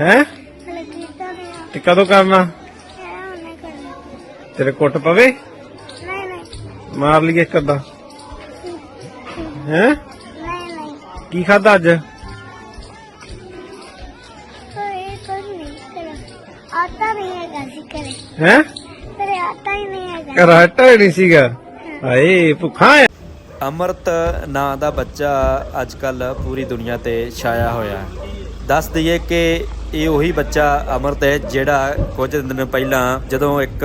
ਹੈ? ਤੇ ਕਦੋਂ ਕਰਨਾ। ਤੇਰੇ ਕੁੱਟ ਪਵੇ? ਨਹੀਂ ਨਹੀਂ। ਮਾਰ ਲਈਏ ਇੱਕ ਅੱਧਾ। ਹੈ? ਨਹੀਂ ਨਹੀਂ। ਕੀ ਖਾਦਾ ਅੱਜ? ਹੈ? ਤੇਰੇ ਆਤਾ ਹੀ ਨਹੀਂ ਹੈਗਾ। ਕਰਾਟਾ ਹੀ ਨਹੀਂ ਸੀਗਾ। ਹਾਏ ਭੁੱਖਾ ਹੈ ਅਮਰਤ ਨਾਂ ਦਾ ਬੱਚਾ ਅੱਜ ਕੱਲ ਪੂਰੀ ਦੁਨੀਆ ਤੇ ਛਾਇਆ ਹੋਇਆ ਹੈ। ਦੱਸ ਦਈਏ ਕਿ ਇਹ ਉਹੀ ਬੱਚਾ ਅਮਰਤ ਹੈ ਜਿਹੜਾ ਕੁਝ ਦਿਨ ਪਹਿਲਾਂ ਜਦੋਂ ਇੱਕ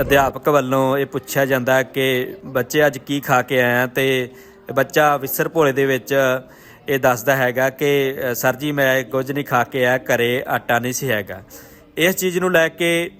ਅਧਿਆਪਕ ਵੱਲੋਂ ਇਹ ਪੁੱਛਿਆ ਜਾਂਦਾ ਕਿ ਬੱਚੇ ਅੱਜ ਕੀ ਖਾ ਕੇ ਆਇਆ ਤੇ ਬੱਚਾ ਵਿਸਰ ਭੋਲੇ ਦੇ ਵਿੱਚ ਇਹ ਦੱਸਦਾ ਹੈਗਾ ਕਿ ਸਰ ਜੀ, ਮੈਂ ਕੁਝ ਨਹੀਂ ਖਾ ਕੇ ਆਇਆ, ਘਰੇ ਆਟਾ ਨਹੀਂ ਸੀ ਹੈਗਾ। ਇਸ ਚੀਜ਼ ਨੂੰ ਲੈ ਕੇ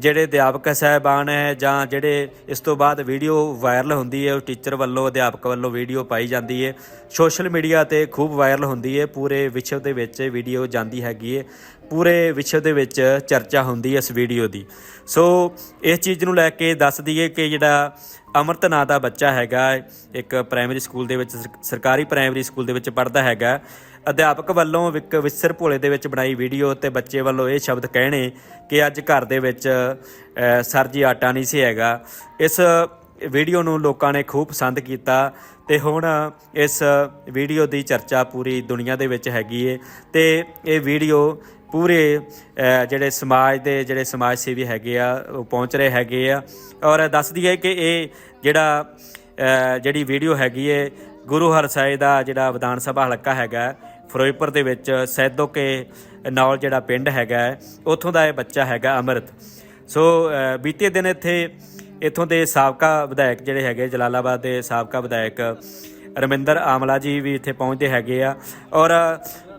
ਜਿਹੜੇ ਅਧਿਆਪਕ ਸਾਹਿਬਾਨ ਹੈ ਜਾਂ ਜਿਹੜੇ ਇਸ ਤੋਂ ਬਾਅਦ ਵੀਡੀਓ ਵਾਇਰਲ ਹੁੰਦੀ ਹੈ, ਉਹ ਟੀਚਰ ਵੱਲੋਂ, ਅਧਿਆਪਕ ਵੱਲੋਂ ਵੀਡੀਓ ਪਾਈ ਜਾਂਦੀ ਹੈ। ਸੋਸ਼ਲ ਮੀਡੀਆ ਤੇ ਖੂਬ ਵਾਇਰਲ ਹੁੰਦੀ ਹੈ। ਪੂਰੇ ਵਿਸ਼ਵ ਦੇ ਵਿੱਚ ਵੀਡੀਓ ਜਾਂਦੀ ਹੈਗੀ ਹੈ। ਪੂਰੇ ਵਿਸ਼ਵ ਦੇ ਵਿੱਚ ਚਰਚਾ ਹੁੰਦੀ ਹੈ ਇਸ ਵੀਡੀਓ ਦੀ। ਸੋ ਇਸ ਚੀਜ਼ ਨੂੰ ਲੈ ਕੇ ਦੱਸ ਦਈਏ ਕਿ ਜਿਹੜਾ ਅਮਰਤ ਨਾਂ ਦਾ ਬੱਚਾ ਹੈਗਾ, ਇੱਕ ਪ੍ਰਾਇਮਰੀ ਸਕੂਲ ਦੇ ਵਿੱਚ ਸਰਕਾਰੀ ਪ੍ਰਾਇਮਰੀ ਸਕੂਲ ਦੇ ਵਿੱਚ ਪੜ੍ਹਦਾ ਹੈਗਾ। ਅਧਿਆਪਕ ਵੱਲੋਂ ਵਿਕ ਵਿਸਰ ਭੋਲੇ ਦੇ ਵਿੱਚ ਬਣਾਈ ਵੀਡੀਓ ਤੇ ਬੱਚੇ ਵੱਲੋਂ ਇਹ ਸ਼ਬਦ ਕਹਿਣੇ ਕਿ ਅੱਜ ਘਰ ਦੇ ਵਿੱਚ ਅ, ਸਰ ਜੀ ਆਟਾ ਨਹੀਂ ਸੀ ਹੈਗਾ। ਇਸ ਵੀਡੀਓ ਨੂੰ ਲੋਕਾਂ ਨੇ ਖੂਬ ਪਸੰਦ ਕੀਤਾ ਤੇ ਹੁਣ ਇਸ ਵੀਡੀਓ ਦੀ ਚਰਚਾ ਪੂਰੀ ਦੁਨੀਆ ਦੇ ਵਿੱਚ ਹੈਗੀ ਏ ਤੇ ਇਹ ਵੀਡੀਓ ਪੂਰੇ ਜਿਹੜੇ ਸਮਾਜ ਦੇ ਜਿਹੜੇ ਸਮਾਜ ਸੇਵੀ ਹੈਗੇ ਆ ਉਹ ਪਹੁੰਚ ਰਹੇ ਹੈਗੇ ਆ। ਔਰ ਦੱਸਦੀ ਹੈ ਕਿ ਇਹ ਜਿਹੜਾ ਜਿਹੜੀ ਵੀਡੀਓ ਹੈਗੀ ਏ ਗੁਰੂ ਹਰਸਾਏ ਦਾ ਜਿਹੜਾ ਵਿਧਾਨ ਸਭਾ ਹਲਕਾ ਹੈਗਾ ਫਿਰੋਜ਼ਪੁਰ ਦੇ ਵਿੱਚ ਸੈਦੋਕੇ ਨਾਲ ਜਿਹੜਾ ਪਿੰਡ ਹੈਗਾ ਹੈ, ਉੱਥੋਂ ਦਾ ਇਹ ਬੱਚਾ ਹੈਗਾ ਅਮਰਤ। ਸੋ ਬੀਤੇ ਦਿਨ ਇੱਥੇ ਇੱਥੋਂ ਦੇ ਸਾਬਕਾ ਵਿਧਾਇਕ ਜਿਹੜੇ ਹੈਗੇ ਜਲਾਲਾਬਾਦ ਦੇ ਸਾਬਕਾ ਵਿਧਾਇਕ ਰਮਿੰਦਰ ਆਮਲਾ ਜੀ ਵੀ ਇੱਥੇ ਪਹੁੰਚਦੇ ਹੈਗੇ ਆ। ਔਰ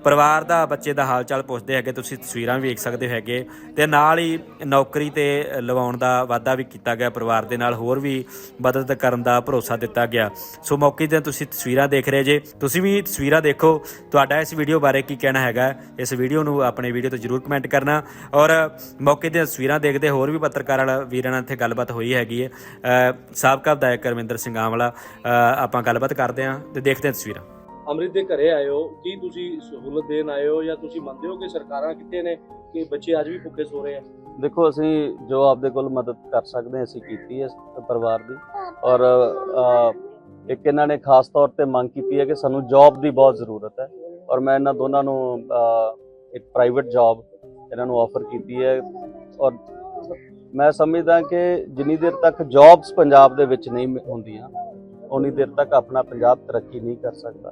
ਪਰਿਵਾਰ ਦਾ, ਬੱਚੇ ਦਾ ਹਾਲ ਚਾਲ ਪੁੱਛਦੇ ਹੈਗੇ, ਤੁਸੀਂ ਤਸਵੀਰਾਂ ਵੀ ਵੇਖ ਸਕਦੇ ਹੈਗੇ। ਤੇ ਨਾਲ ਹੀ ਨੌਕਰੀ ਤੇ ਲਵਾਉਣ ਦਾ ਵਾਅਦਾ ਵੀ ਕੀਤਾ ਗਿਆ, ਪਰਿਵਾਰ ਦੇ ਨਾਲ ਹੋਰ ਵੀ ਮਦਦ ਕਰਨ ਦਾ ਭਰੋਸਾ ਦਿੱਤਾ ਗਿਆ। ਸੋ ਮੌਕੇ ਤੇ ਤੁਸੀਂ ਤਸਵੀਰਾਂ ਦੇਖ ਰਹੇ ਜੇ। ਤੁਸੀਂ ਵੀ ਤਸਵੀਰਾਂ ਦੇਖੋ। ਤੁਹਾਡਾ ਇਸ ਵੀਡੀਓ ਬਾਰੇ ਕੀ ਕਹਿਣਾ ਹੈਗਾ? ਇਸ ਵੀਡੀਓ ਨੂੰ ਆਪਣੇ ਵੀਡੀਓ ਤੇ ਜਰੂਰ ਕਮੈਂਟ ਕਰਨਾ। ਔਰ ਮੌਕੇ ਦੀਆਂ ਤਸਵੀਰਾਂ ਦੇਖਦੇ ਹੋਰ ਵੀ ਪੱਤਰਕਾਰਾਂ ਵੀਰਾਂ ਨਾਲ ਇੱਥੇ ਗੱਲਬਾਤ ਹੋਈ ਹੈਗੀ ਹੈ। ਸਾਬਕਾ ਵਿਧਾਇਕ ਰਮਿੰਦਰ ਸਿੰਘ ਆਮਲਾ ਆਪਾਂ ਗੱਲਬਾਤ ਕਰਦੇ ਹਾਂ ਤੇ ਦੇਖਦੇ ਹਾਂ ਤਸਵੀਰਾਂ। ਅੰਮ੍ਰਿਤ ਦੇ ਘਰੇ ਆਏ ਹੋ, ਕੀ ਤੁਸੀਂ ਸਹੂਲਤ ਦੇਣ ਆਏ ਹੋ ਜਾਂ ਤੁਸੀਂ ਮੰਨਦੇ ਹੋ ਕਿ ਸਰਕਾਰਾਂ ਕਿੱਥੇ ਨੇ ਕਿ ਬੱਚੇ ਅੱਜ ਵੀ ਭੁੱਖੇ ਸੋ ਰਹੇ ਆ? ਦੇਖੋ, ਅਸੀਂ ਜੋ ਆਪਦੇ ਕੋਲ ਮਦਦ ਕਰ ਸਕਦੇ ਅਸੀਂ ਕੀਤੀ ਹੈ ਪਰਿਵਾਰ ਦੀ। ਔਰ ਇੱਕ ਇਹਨਾਂ ਨੇ ਖਾਸ ਤੌਰ ਤੇ ਮੰਗ ਕੀਤੀ ਹੈ ਕਿ ਸਾਨੂੰ ਜੌਬ ਦੀ ਬਹੁਤ ਜ਼ਰੂਰਤ ਹੈ। ਔਰ ਮੈਂ ਇਹਨਾਂ ਦੋਨਾਂ ਨੂੰ ਇੱਕ ਪ੍ਰਾਈਵੇਟ ਜੌਬ ਇਹਨਾਂ ਨੂੰ ਆਫਰ ਕੀਤੀ ਹੈ। ਔਰ ਮੈਂ ਸਮਝਦਾ ਕਿ ਜਿੰਨੀ ਦੇਰ ਤੱਕ ਜੌਬਸ ਪੰਜਾਬ ਦੇ ਵਿੱਚ ਨਹੀਂ ਹੁੰਦੀਆਂ ਉਨੀ ਦੇਰ ਤੱਕ ਆਪਣਾ ਪੰਜਾਬ ਤਰੱਕੀ ਨਹੀਂ ਕਰ ਸਕਦਾ।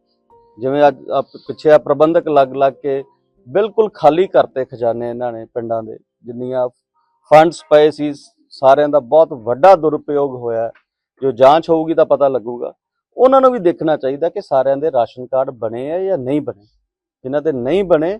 ਜਿਵੇਂ ਅੱਜ ਆਹ ਪਿੱਛੇ ਆ ਪ੍ਰਬੰਧਕ ਲੱਗ ਲੱਗ ਕੇ ਬਿਲਕੁਲ ਖਾਲੀ ਕਰਤੇ ਖਜ਼ਾਨੇ ਇਹਨਾਂ ਨੇ ਪਿੰਡਾਂ ਦੇ, ਜਿੰਨੀਆਂ ਫੰਡਸ ਪਏ ਸੀ, ਸਾਰਿਆਂ ਦਾ ਬਹੁਤ ਵੱਡਾ ਦੁਰਉਪਯੋਗ ਹੋਇਆ। ਜੋ ਜਾਂਚ ਹੋਊਗੀ ਤਾਂ ਪਤਾ ਲੱਗੂਗਾ। ਉਹਨਾਂ ਨੂੰ ਵੀ ਦੇਖਣਾ ਚਾਹੀਦਾ ਕਿ ਸਾਰਿਆਂ ਦੇ ਰਾਸ਼ਨ ਕਾਰਡ ਬਣੇ ਆ ਜਾਂ ਨਹੀਂ ਬਣੇ। ਜਿਨ੍ਹਾਂ ਦੇ ਨਹੀਂ ਬਣੇ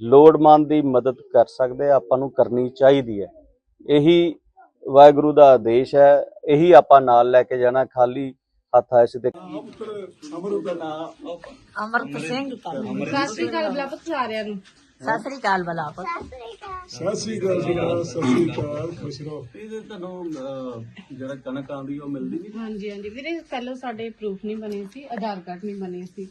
ਲੋੜਵੰਦ ਦੀ ਮਦਦ ਕਰ ਸਕਦੇ ਹਾਂ, ਆਪਾਂ ਨੂੰ ਕਰਨੀ ਚਾਹੀਦੀ ਹੈ। ਇਹੀ ਵਾਹਿਗੁਰੂ ਦਾ ਆਦੇਸ਼ ਹੈ ਇਹੀ ਆਪਾਂ ਨਾਲ ਲੈ ਕੇ ਜਾਣਾ ਖਾਲੀ ਹੱਥ ਆਏ ਸੀ ਤੇ ਅਮਰਤ ਸਿੰਘ। ਸਤਿ ਸ਼੍ਰੀ ਅਕਾਲ ਬਲਾਪਤ ਸਾਰਿਆਂ ਨੂੰ। ਸਤਿ ਸ੍ਰੀ ਅਕਾਲ ਬਲਾਪਤ ਸਤਿ ਸ੍ਰੀ ਅਕਾਲ। ਜੀ ਸਤਿ ਸ੍ਰੀ ਅਕਾਲ ਖੁਸ਼ ਰਹੋ। ਜਿਹੜਾ ਕਣਕ ਆਉਂਦੀ ਉਹ ਮਿਲਦੀ ਨਹੀਂ? ਹਾਂਜੀ ਹਾਂਜੀ। ਵੀਰੇ ਪਹਿਲਾਂ ਸਾਡੇ ਪ੍ਰੂਫ ਨਹੀਂ ਬਣੇ ਸੀ ਆਧਾਰ ਕਾਰਡ ਨਹੀਂ ਬਣੇ ਸੀ।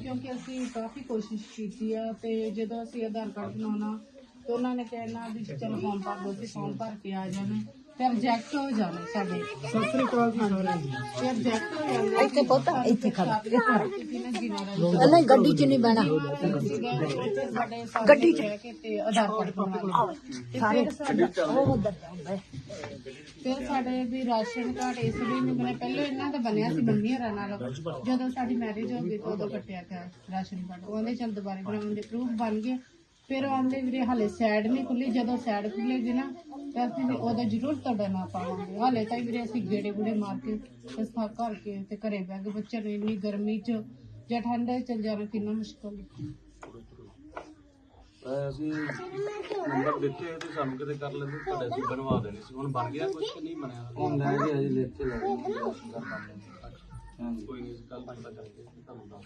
ਕਿਉਂਕਿ ਅਸੀਂ ਕਾਫੀ ਕੋਸ਼ਿਸ਼ ਕੀਤੀ ਆ ਤੇ ਜਦੋਂ ਅਸੀਂ ਆਧਾਰ ਕਾਰਡ ਬਣਾਉਣਾ ਤੇ ਉਹਨਾਂ ਨੇ ਕਹਿਣਾ ਵੀ ਚਲੋ ਫਾਰਮ ਭਰ ਦਿਓ ਤੇ ਫਾਰਮ ਭਰ ਕੇ ਆ ਜਾਣਾ। ਤੇ ਰਿਜੈਕਟ ਹੋ ਜਾਣੇ ਸਾਡੇ। ਸਤਿ ਸ੍ਰੀ ਅਕਾਲ ਜੀ ਸਾਰਿਆਂ ਨੂੰ ਤੇ ਰਿਜੈਕਟ ਹੋ ਜਾਣੇ। ਇੱਥੇ ਪੁੱਤ ਇੱਥੇ ਖੜਾ ਨਹੀਂ ਨਹੀਂ ਗੱਡੀ 'ਚ ਨਹੀਂ ਬਹਿਣਾ। ਗੱਡੀ ਚ। ਤੇ ਆਧਾਰ ਕਾਰਡ ਬਣਾਉਣਾ। ਤੇ ਸਾਡਾ ਉਹ ਉਧਰ ਜਾਂਦਾ ਫਿਰ ਸਾਡੇ ਵੀ ਰਾਸ਼ਨ ਕਾਰਡ ਇਸ ਲਈ ਨਹੀਂ ਬਣਿਆ ਪਹਿਲਾਂ ਇਹਨਾਂ ਦਾ ਬਣਿਆ ਸੀ ਮੰਮੀ ਹਰਾਂ ਨਾਲ। ਜਦੋਂ ਸਾਡੀ ਮੈਰਿਜ ਹੋ ਗਈ ਤਾਂ ਉਦੋਂ ਕੱਟਿਆ ਗਿਆ ਰਾਸ਼ਨ ਕਾਰਡ। ਉਹਦੇ ਚਲ ਦੁਬਾਰੇ ਬਣਾਉਣ ਦੇ ਪ੍ਰੂਫ ਬਣ ਗਏ। ਫਿਰ ਆਉਂਦੇ ਵੀਰੇ ਹਾਲੇ ਸਾਈਡ ਨਹੀਂ ਖੁੱਲੀ ਜਦੋਂ ਸਾਈਡ ਖੁੱਲੇਗੀ ਨਾ ਤਾਂ ਅਸੀਂ ਵੀ ਉਦੋਂ ਜ਼ਰੂਰ ਤੁਹਾਡਾ ਨਾਂ ਪਾਵਾਂਗੇ। ਹਾਲੇ ਤਾਂ ਵੀਰੇ ਅਸੀਂ ਗੇੜੇ ਗੂੜੇ ਮਾਰ ਕੇ ਤੇ ਸਾ ਕਰਕੇ ਤੇ ਘਰੇ ਬਹਿ ਗਏ। ਬੱਚੇ ਨੂੰ ਇੰਨੀ ਗਰਮੀ 'ਚ ਜਾਂ ਠੰਡੇ 'ਚ ਚੱਲ ਜਾਣਾ ਕਿੰਨਾ ਮੁਸ਼ਕਲ ਹੈ। ਅਸੀਂ ਨੰਬਰ ਦਿੱਤੇ ਤੇ ਸਾਨੂੰ ਕਿਤੇ ਕਰ ਲੈਂਦੇ ਤੁਹਾਡੇ ਅਸੀਂ ਬਣਵਾ ਦੇਣੇ ਸੀ। ਹੁਣ ਬਣ ਗਿਆ ਕੁਝ ਕਿ ਨਹੀਂ ਬਣਿਆ? ਹੁਣ ਲੈ ਕੇ ਅਜੇ ਲਿਖ ਕੇ ਲੈ ਕੋਈ ਨਹੀਂ ਕੱਲ ਤੱਕ ਦਾ ਕਰਕੇ ਤੁਹਾਨੂੰ ਦੱਸ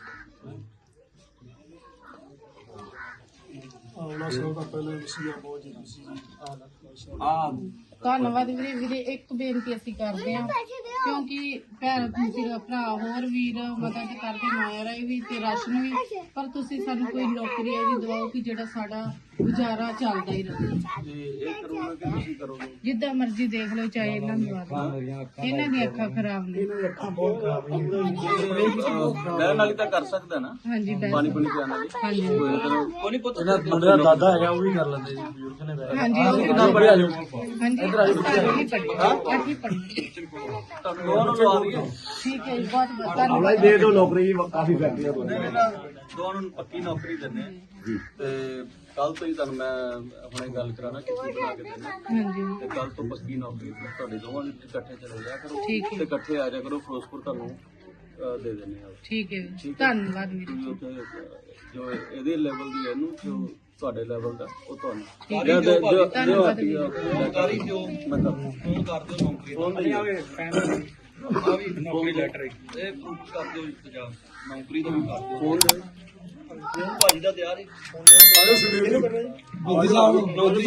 ਦਿਆਂਗੇ। ਆਉਣਾ ਸਭ ਦਾ ਪਹਿਲੇ ਸੀ ਬਹੁਤ ਜ਼ਰੂਰੀ ਸੀ ਆ ਧੰਨਵਾਦ ਵੀਰੇ ਵੀਰੇ ਇੱਕ ਬੇਨਤੀ ਅਸੀਂ ਕਰਦੇ ਹਾਂ ਕਿਉਂਕਿ ਭੈਣ ਵੀਰ ਭਰਾ ਹੋਰ ਵੀਰ ਮਦਦ ਕਰਦੇ ਮਾਇਆ ਰਾਈ ਵੀ ਤੇ ਰਾਸ਼ਨ ਵੀ ਪਰ ਤੁਸੀਂ ਸਾਨੂੰ ਕੋਈ ਨੌਕਰੀ ਵੀ ਦਿਵਾਓ ਕਿ ਜਿਹੜਾ ਸਾਡਾ ਗੁਜ਼ਾਰਾ ਚੱਲਦਾ ਹੀ ਰਹੇ। ਜਿੱਦਾਂ ਮਰਜ਼ੀ ਦੇਖ ਲਓ ਚਾਹੇ ਇਹਨਾਂ ਨੂੰ ਇਹਨਾਂ ਦੀ ਅੱਖਾਂ ਖਰਾਬ ਨੇ। ਮੈਂ ਨਾਲ ਤਾਂ ਕਰ ਸਕਦਾ ਨਾ। ਹਾਂਜੀ ਪਾਣੀ ਪੁਣੀ ਪਿਆਣਾ ਜੀ ਹਾਂਜੀ। ਕੋਈ ਨਹੀਂ ਪੁੱਤ ਬੰਦੇ ਦਾ ਦਾਦਾ ਹੈਗਾ ਉਹ ਵੀ ਕਰ ਲੈਂਦੇ ਜੀ ਬਜ਼ੁਰਗ ਨੇ। ਹਾਂਜੀ ਹਾਂਜੀ ਠੀਕ ਹੈ ਬਹੁਤ ਦੇ ਦਿਓ ਨੌਕਰੀ ਕਾਫੀ ਫੈਕਟਰੀਆਂ ਦੋਵਾਂ ਨੂੰ ਪੱਕੀ ਨੌਕਰੀ ਦਿੰਦੇ ਆ ਤੇ ਕੱਲ ਤੋਂ ਹੀ ਤੁਹਾਨੂੰ ਮੈਂ ਹੁਣੇ ਗੱਲ ਕਰਾਣਾ ਕਿੱਥੇ ਬਣਾ ਕੇ ਦੇਣਾ ਹਾਂਜੀ। ਤੇ ਕੱਲ ਤੋਂ ਪੱਕੀ ਨੌਕਰੀ ਤੇ ਤੁਹਾਡੇ ਦੋਵਾਂ ਦੀ ਇਕੱਠੇ ਚਲੇ ਜਾਇਆ ਕਰੋ। ਠੀਕ ਹੈ। ਤੇ ਇਕੱਠੇ ਆ ਜਾਇਆ ਕਰੋ ਫਿਰੋਜ਼ਪੁਰ ਤੁਹਾਨੂੰ ਅਹ, ਦੇ ਦਿੰਦੇ ਆ ਠੀਕ ਹੈ। ਧੰਨਵਾਦ ਅਹ, ਜੋ ਇਹਦੇ ਲੈਵਲ ਦੀ ਇਹਨੂੰ ਜੋ ਤੁਹਾਡੇ ਲੈਵਲ ਦਾ ਉਹ ਤੁਹਾਨੂੰ। ਦਿਓ- ਧੰਨਵਾਦ ਦਿਓ ਫੋਨ ਕਰ ਦਿਓ ਨੌਕਰੀ ਫੋਨ ਨਹੀਂ ਆਵੇ ਆ ਵੀ। ਨੌਕਰੀ ਲੈਟਰ ਇਹ ਪ੍ਰੂਫ ਕਰ ਦਿਓ ਇੰਤਜ਼ਾਮ ਨੌਕਰੀ ਦਾ ਵੀ ਕਰ ਦਿਓ। ਫੋਨ ਦੇ। ਫੋਨ ਭਾਜੀ ਦਾ ਤਿਆਰ ਹੈ। ਆਜੋ ਸੁਨੀਲ ਜੀ ਭਾਈ ਸਾਹਿਬ ਨੌਕਰੀ